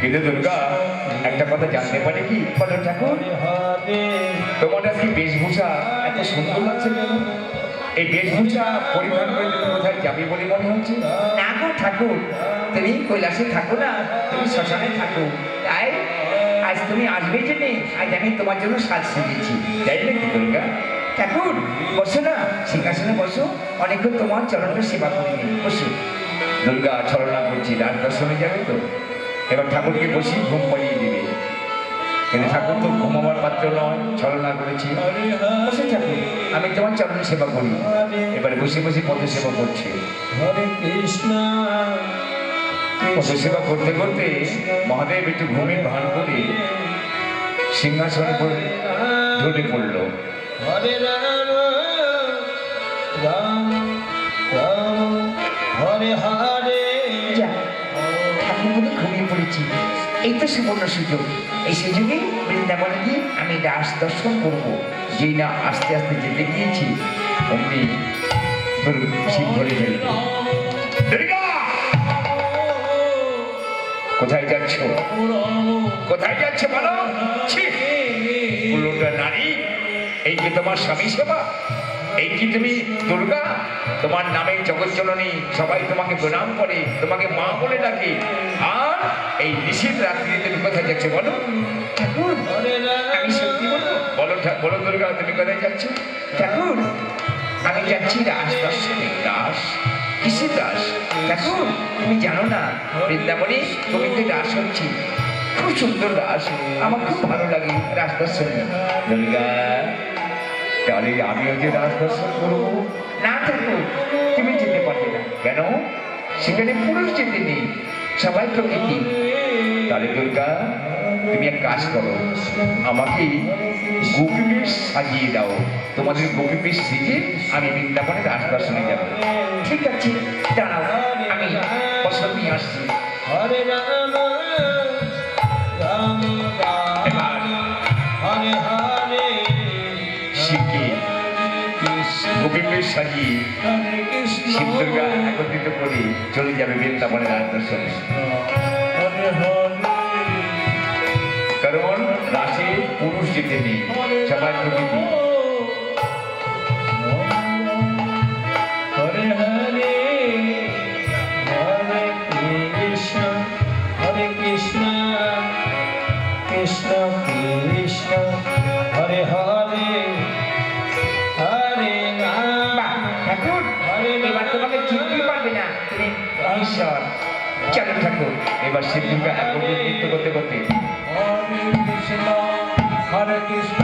কিন্তু দুর্গা একটা কথা জানতে পারে কি বলো ঠাকুর? তোমার আজকে বেশভূষা এত সুন্দর লাগছে কেন? এই বেশভূষা পরিধান করে তুমি কোথায় যাবে বলে মনে হচ্ছে? না গো ঠাকুর তুমি কৈলাসে থাকো না তুমি শ্মশানে থাকো। তাই আজ তুমি আসবে জেনে আজ আমি তোমার জন্য সাজ সেজেছি। তাই নাকি দুর্গা? ঠাকুর বসো না সিংহাসনে বসো অনেকক্ষণ তোমার চরণের সেবা করিনি বসো। দুর্গা ছলনা করছি রাত দর্শনে যাবে তো? এবার ঠাকুরকে বসি ঘুম পাড়িয়ে দিবে। কিন্তু ঠাকুর তো ঘুমাবার পাত্র নয় ছলনা করেছি। বসো ঠাকুর আমি তোমার চরণে সেবা করি। এবারে বসে বসে পদ সেবা করছি পদ সেবা করতে করতে মহাদেব একটু ঘুমের ভান করে সিংহাসনে পড়ে ঢলে পড়ল। হরে রাম রাম। হরে হরে। যা ঠাকুর বলে ঘুমিয়ে পড়েছি। এই তো সুবর্ণ সুযোগ। এই সুযোগে বৃন্দাবনে গিয়ে আমি রাস দর্শন করব। যেই না আস্তে আস্তে যেতে গিয়েছি, অমনি শিব ধরে দুর্গা! কোথায় যাচ্ছ? কোথায় যাচ্ছে বলো? ছি! নারী, এই কি তোমার স্বামী সেবা এই কি তুমি দুর্গা? তোমার নামে জগৎজননী সবাই তোমাকে প্রণাম করে তোমাকে মা বলে ডাকে। আর এই নিশীত রাত্রিতে তুমি কোথায় যাচ্ছ বলো? ঠাকুর আমি সত্যি বলব? বলো বলো দুর্গা তুমি কোথায় যাচ্ছ? ঠাকুর আমি যাচ্ছি রাস দর্শনে দাস? কিসের রাস ঠাকুর। তুমি জানো না বৃন্দাবনে গোবিন্দের রাস হচ্ছে। খুব সুন্দর রাস আমার খুব ভালো লাগে রাস দর্শনে দুর্গা তাহলে আমিও যে রাজ দর্শন করব। না ঠাকুর তুমি যেতে পারবে না। কেন? সেখানে পুরুষ যেতে নেই, সবাই প্রকৃতি। তাহলে দুর্গা, তুমি এক কাজ করো, আমাকে গোপী বেশ সাজিয়ে দাও। তোমাদের গোপী বেশ সেজে আমি বৃন্দাবনে রাজ দর্শনে যাব। ঠিক আছে, দাঁড়াও, আমি বসত নিয়ে আসছি। কৃষ্ণ সাজিয়ে শিব দুর্গা একত্রিত করে চলে যাবে বৃন্দাবনে রাজ দর্শনে কারণ রাশে পুরুষ যেতে নেই সবাই প্রকৃতি। হরে হরে হরে চলো ঠাকুর এবার শিব দুর্গা নৃত্য করতে করতে। হরে কৃষ্ণ হরে কৃষ্ণ।